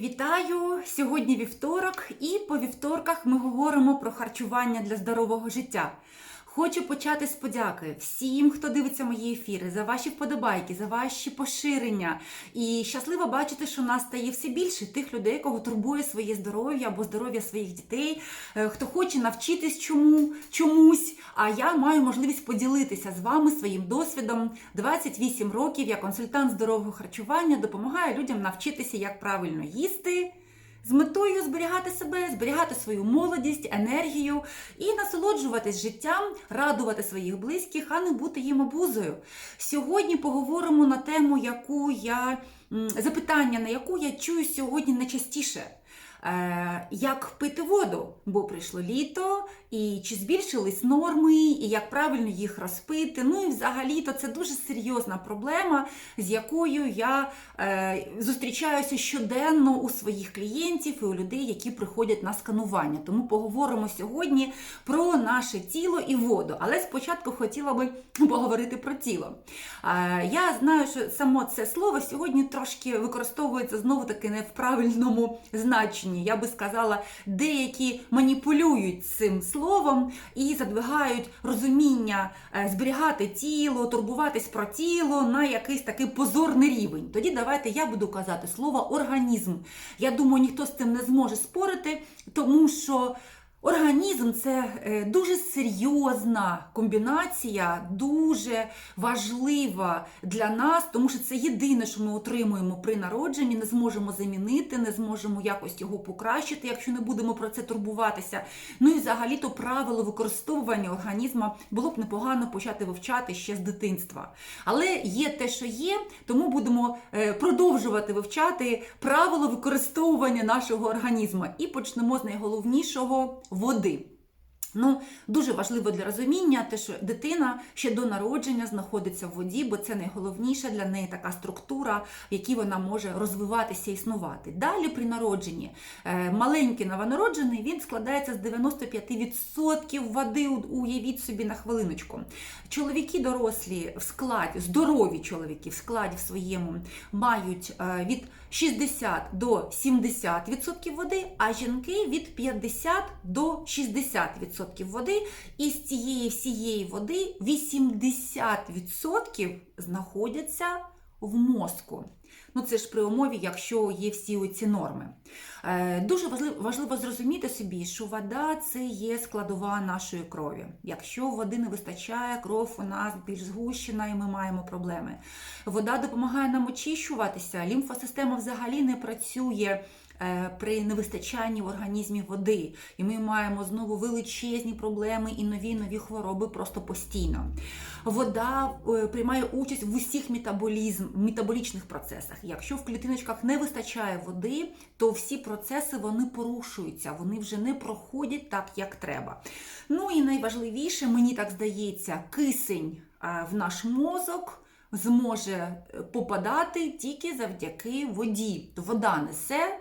Вітаю! Сьогодні вівторок, і по вівторках ми говоримо про харчування для здорового життя. Хочу почати з подяки всім, хто дивиться мої ефіри, за ваші вподобайки, за ваші поширення. І щасливо бачити, що нас стає все більше тих людей, кого турбує своє здоров'я або здоров'я своїх дітей, е, хто хоче навчитись чому, чомусь. А я маю можливість поділитися з вами своїм досвідом. 28 років я консультант здорового харчування, допомагаю людям навчитися, як правильно їсти. З метою зберігати себе, зберігати свою молодість, енергію і насолоджуватись життям, радувати своїх близьких, а не бути їм обузою. Сьогодні поговоримо на тему, яку я запитання, на яку я чую сьогодні найчастіше. Е, як пити воду, бо прийшло літо, і чи збільшились норми, і як правильно їх розпити. Ну і взагалі-то це дуже серйозна проблема, з якою я е, зустрічаюся щоденно у своїх клієнтів і у людей, які приходять на сканування. Тому поговоримо сьогодні про наше тіло і воду. Але спочатку хотіла би поговорити про тіло. Е, я знаю, що само це слово сьогодні трошки використовується знову таки не в правильному значенні. Я би сказала, деякі маніпулюють цим словом і задвигають розуміння е, зберігати тіло, турбуватись про тіло на якийсь такий позорний рівень. Тоді давайте я буду казати слово організм. Я думаю, ніхто з цим не зможе спорити, тому що. Організм це е, дуже серйозна комбінація, дуже важлива для нас, тому що це єдине, що ми отримуємо при народженні, не зможемо замінити, не зможемо якось його покращити, якщо не будемо про це турбуватися. Ну і взагалі-то правило використовування організму було б непогано почати вивчати ще з дитинства. Але є те, що є, тому будемо е, продовжувати вивчати правило використовування нашого організму. І почнемо з найголовнішого води. Ну, дуже важливо для розуміння, те, що дитина ще до народження знаходиться в воді, бо це найголовніша для неї така структура, в якій вона може розвиватися і існувати. Далі при народженні е, маленький новонароджений він складається з 95% води. Уявіть собі на хвилиночку. Чоловіки дорослі в складі, здорові чоловіки в складі в своєму мають е, від 60 до 70% води, а жінки від 50 до 60% води. І з цієї всієї води 80% знаходяться в мозку. Ну, це ж при умові, якщо є всі оці норми. Е, Дуже важливо, важливо зрозуміти собі, що вода це є складова нашої крові. Якщо води не вистачає, кров у нас більш згущена і ми маємо проблеми. Вода допомагає нам очищуватися, лімфосистема взагалі не працює. Е, При невистачанні в організмі води, і ми маємо знову величезні проблеми і нові нові хвороби просто постійно. Вода е, приймає участь в усіх метаболізм, метаболічних процесах. Якщо в клітиночках не вистачає води, то всі процеси вони порушуються, вони вже не проходять так, як треба. Ну і найважливіше, мені так здається, кисень е, в наш мозок. Зможе попадати тільки завдяки воді. Вода несе,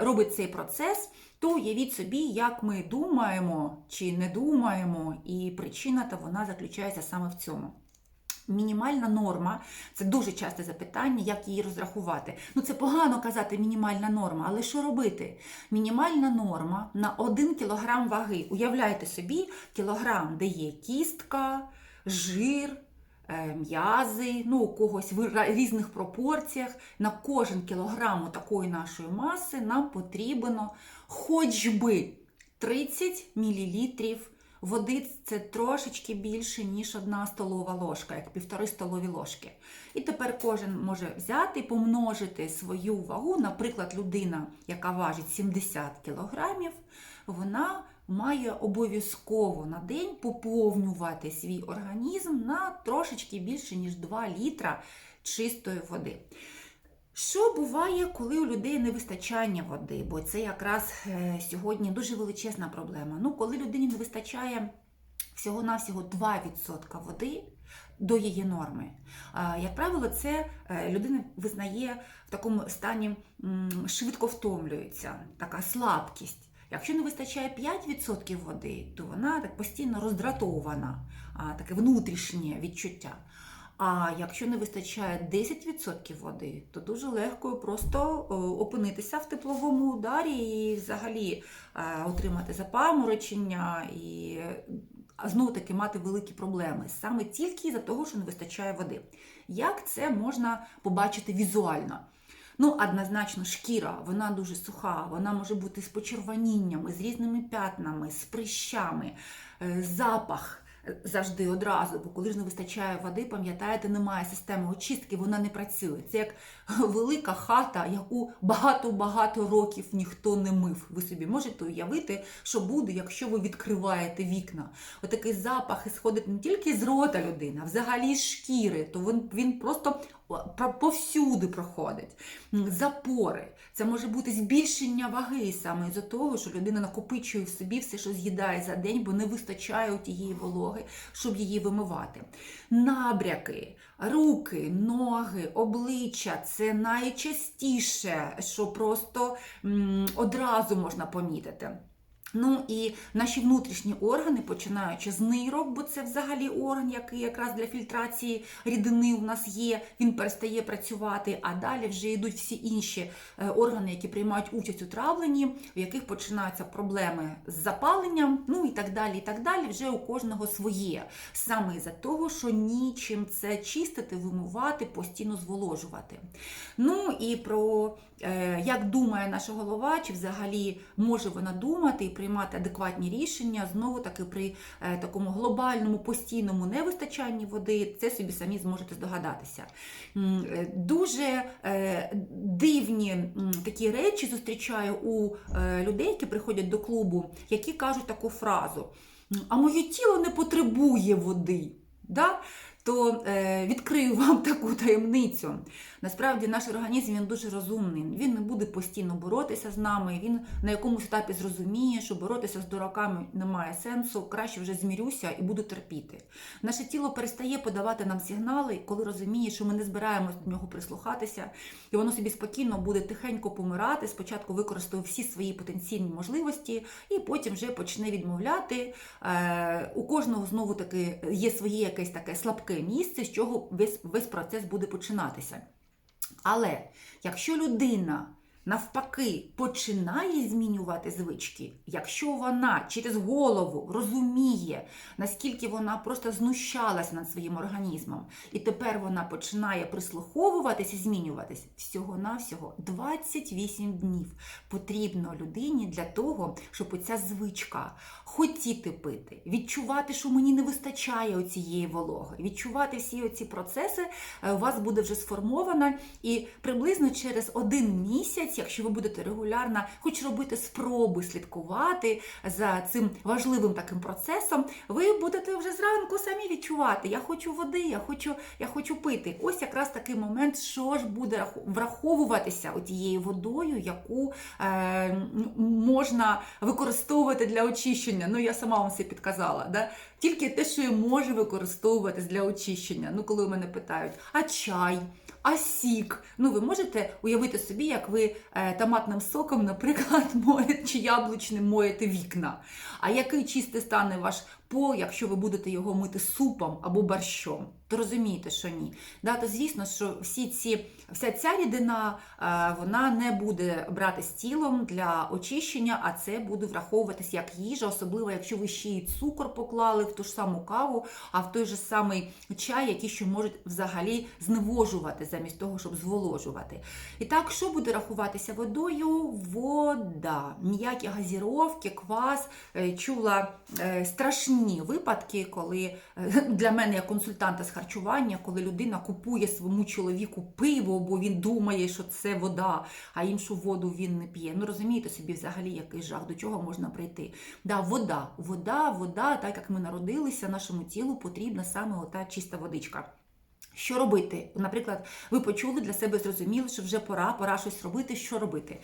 робить цей процес, то уявіть собі, як ми думаємо чи не думаємо, і причина та вона заключається саме в цьому. Мінімальна норма це дуже часте запитання, як її розрахувати. Ну це погано казати мінімальна норма, але що робити? Мінімальна норма на 1 кг ваги. Уявляйте собі, кілограм, де є кістка, жир. Е, М'язи, ну у когось в різних пропорціях. На кожен кілограм такої нашої маси нам потрібно хоч би 30 мл води. Це трошечки більше, ніж одна столова ложка, як півтори столові ложки. І тепер кожен може взяти і помножити свою вагу. Наприклад, людина, яка важить 70 кілограмів, вона має обов'язково на день поповнювати свій організм на трошечки більше, ніж 2 літра чистої води. Що буває, коли у людей не вистачання води? Бо це якраз е, сьогодні дуже величезна проблема. Ну, коли людині не вистачає всього-навсього 2% води до її норми, як правило, це е, людина визнає в такому стані швидко втомлюється, така слабкість. Якщо не вистачає 5% води, то вона так постійно роздратована, таке внутрішнє відчуття. А якщо не вистачає 10% води, то дуже легко просто опинитися в тепловому ударі і взагалі е, отримати запаморочення і знову таки мати великі проблеми саме тільки за того, що не вистачає води. Як це можна побачити візуально? Ну, однозначно, шкіра, вона дуже суха, вона може бути з почервоніннями, з різними п'ятнами, з прищами, е, запах завжди одразу, бо коли ж не вистачає води, пам'ятаєте, немає системи очистки, вона не працює. Це як велика хата, яку багато-багато років ніхто не мив. Ви собі можете уявити, що буде, якщо ви відкриваєте вікна. Отакий запах ісходить не тільки з рота людини, а взагалі з шкіри, то він, він просто повсюди проходить. Запори. Це може бути збільшення ваги саме із-за того, що людина накопичує в собі все, що з'їдає за день, бо не вистачає тієї вологи, щоб її вимивати. Набряки, руки, ноги, обличчя це найчастіше, що просто одразу можна помітити. Ну і наші внутрішні органи, починаючи з нирок, бо це взагалі орган, який якраз для фільтрації рідини у нас є, він перестає працювати, а далі вже йдуть всі інші е, органи, які приймають участь у травленні, в яких починаються проблеми з запаленням, ну і так далі. і так далі, Вже у кожного своє. Саме із-за того, що нічим це чистити, вимивати, постійно зволожувати. Ну і про е, як думає наша голова, чи взагалі може вона думати приймати адекватні рішення, знову таки при е, такому глобальному постійному невистачанні води, це собі самі зможете здогадатися. Е, Дуже е, дивні такі речі зустрічаю у людей, які приходять до клубу, які кажуть таку фразу: а моє тіло не потребує води. Да? То е, відкрию вам таку таємницю. Насправді наш організм він дуже розумний. Він не буде постійно боротися з нами. Він на якомусь етапі зрозуміє, що боротися з дураками немає сенсу. Краще вже змірюся і буду терпіти. Наше тіло перестає подавати нам сигнали, коли розуміє, що ми не збираємось до нього прислухатися, і воно собі спокійно буде тихенько помирати. Спочатку використовує всі свої потенційні можливості, і потім вже почне відмовляти. Е, у кожного знову таки є своє якесь таке слабке місце, з чого весь, весь процес буде починатися. Але якщо людина навпаки починає змінювати звички, якщо вона через голову розуміє, наскільки вона просто знущалась над своїм організмом, і тепер вона починає прислуховуватись і змінюватись, всього-навсього 28 днів потрібно людині для того, щоб оця звичка хотіти пити, відчувати, що мені не вистачає цієї вологи, відчувати всі оці процеси, е, у вас буде вже сформована, і приблизно через один місяць якщо ви будете регулярно, хоч робити спроби слідкувати за цим важливим таким процесом, ви будете вже зранку самі відчувати, я хочу води, я хочу я хочу пити. Ось якраз такий момент, що ж буде враховуватися тією водою, яку е, можна використовувати для очищення. Ну, я сама вам це підказала. Да? Тільки те, що може використовуватись для очищення. Ну, коли мене питають, а чай? А сік. Ну, ви можете уявити собі, як ви е, томатним соком, наприклад, моєте, чи яблучним моєте вікна. А який чистий стане ваш пол, якщо ви будете його мити супом або борщом? То розумієте, що ні. Да, то звісно, що всі ці, вся ця рідина е, вона не буде брати з тілом для очищення, а це буде враховуватись як їжа, особливо якщо ви ще й цукор поклали в ту ж саму каву, а в той же самий чай, який ще можуть взагалі зневожувати замість того, щоб зволожувати. І так, що буде рахуватися водою? Вода. Ніякі газіровки, квас. Е, чула е, страшні випадки, коли для мене як консультанта з харчування, коли людина купує своєму чоловіку пиво, бо він думає, що це вода, а іншу воду він не п'є. Ну розумієте собі, взагалі, який жах, до чого можна прийти. Да, Вода, вода, вода, так як ми народилися, нашому тілу потрібна саме ота чиста водичка. Що робити? Наприклад, ви почули для себе, зрозуміли, що вже пора, пора щось робити. Що робити?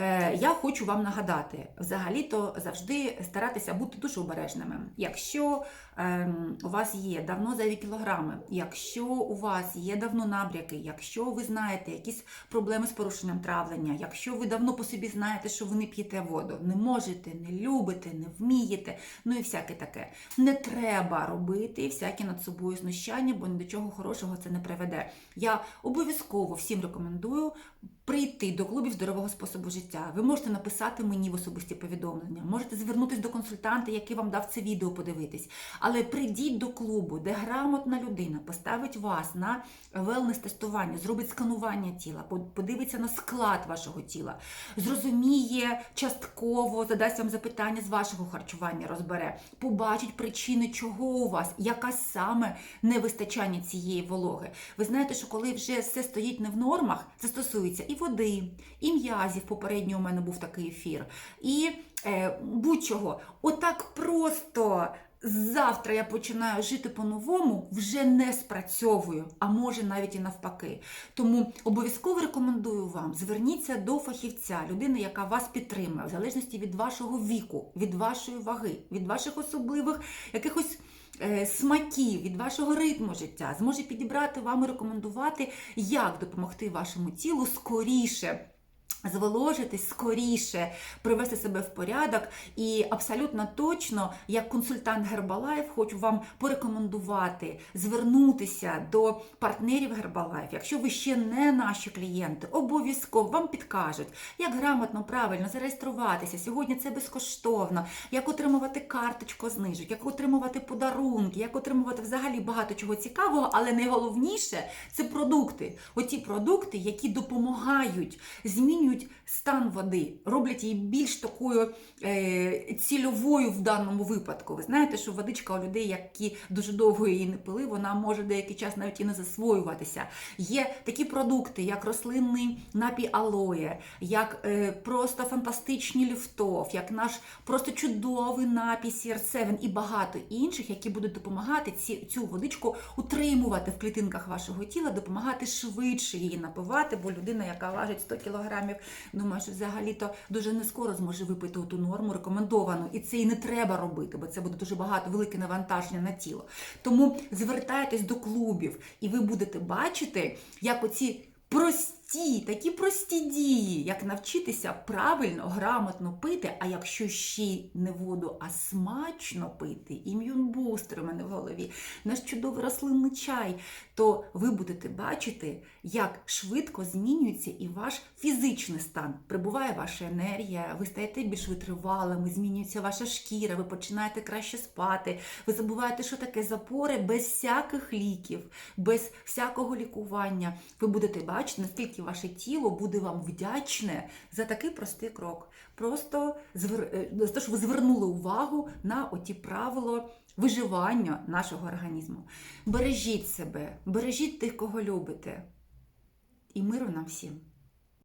Е, Я хочу вам нагадати, взагалі-то завжди старатися бути дуже обережними. Якщо е, у вас є давно зайві кілограми, якщо у вас є давно набряки, якщо ви знаєте якісь проблеми з порушенням травлення, якщо ви давно по собі знаєте, що ви не п'єте воду, не можете, не любите, не вмієте, ну і всяке таке. Не треба робити всякі над собою знущання, бо ні до чого хорошого це не приведе. Я обов'язково всім рекомендую прийти до клубів здорового способу життя. Ви можете написати мені в особисті повідомлення, можете звернутися до консультанта, який вам дав це відео подивитись. Але прийдіть до клубу, де грамотна людина поставить вас на велнес-тестування, зробить сканування тіла, подивиться на склад вашого тіла, зрозуміє частково, задасть вам запитання з вашого харчування, розбере, побачить причини, чого у вас, яка саме невистачання цієї вологи. Ви знаєте, що коли вже все стоїть не в нормах, це стосується і води, і м'язів. Попередньо у мене був такий ефір, і е, будь-чого. Отак просто. Завтра я починаю жити по-новому, вже не спрацьовую, а може навіть і навпаки. Тому обов'язково рекомендую вам зверніться до фахівця, людини, яка вас підтримує, в залежності від вашого віку, від вашої ваги, від ваших особливих якихось смаків, від вашого ритму життя, зможе підібрати вам і рекомендувати, як допомогти вашому тілу скоріше. Зволожитись скоріше, привести себе в порядок, і абсолютно точно, як консультант Herbalife, хочу вам порекомендувати звернутися до партнерів Herbalife. Якщо ви ще не наші клієнти, обов'язково вам підкажуть, як грамотно, правильно зареєструватися. Сьогодні це безкоштовно, як отримувати карточку знижок, як отримувати подарунки, як отримувати взагалі багато чого цікавого, але найголовніше це продукти. Оті продукти, які допомагають змінюють стан води, роблять її більш такою е, цільовою в даному випадку. Ви знаєте, що водичка у людей, які дуже довго її не пили, вона може деякий час навіть і не засвоюватися. Є такі продукти, як рослинний напій алоє, як е, просто фантастичні ліфтов, як наш просто чудовий напій CR7 і багато інших, які будуть допомагати ці, цю водичку утримувати в клітинках вашого тіла, допомагати швидше її напивати, бо людина, яка важить 100 кілограмів, думаю, що взагалі-то дуже не скоро зможе випити ту норму рекомендовану. І це і не треба робити, бо це буде дуже багато велике навантаження на тіло. Тому звертайтесь до клубів, і ви будете бачити, як оці. Прості, такі прості дії, як навчитися правильно, грамотно пити, а якщо ще не воду, а смачно пити, ім'юнбустер у мене в голові, наш чудовий рослинний чай, то ви будете бачити, як швидко змінюється і ваш фізичний стан. Прибуває ваша енергія, ви стаєте більш витривалими, змінюється ваша шкіра, ви починаєте краще спати, ви забуваєте, що таке запори без всяких ліків, без всякого лікування. Ви будете бачити, наскільки ваше тіло буде вам вдячне за такий простий крок. Просто е, за те, що ви звернули увагу на оті правила виживання нашого організму. Бережіть себе, бережіть тих, кого любите. І миру нам всім!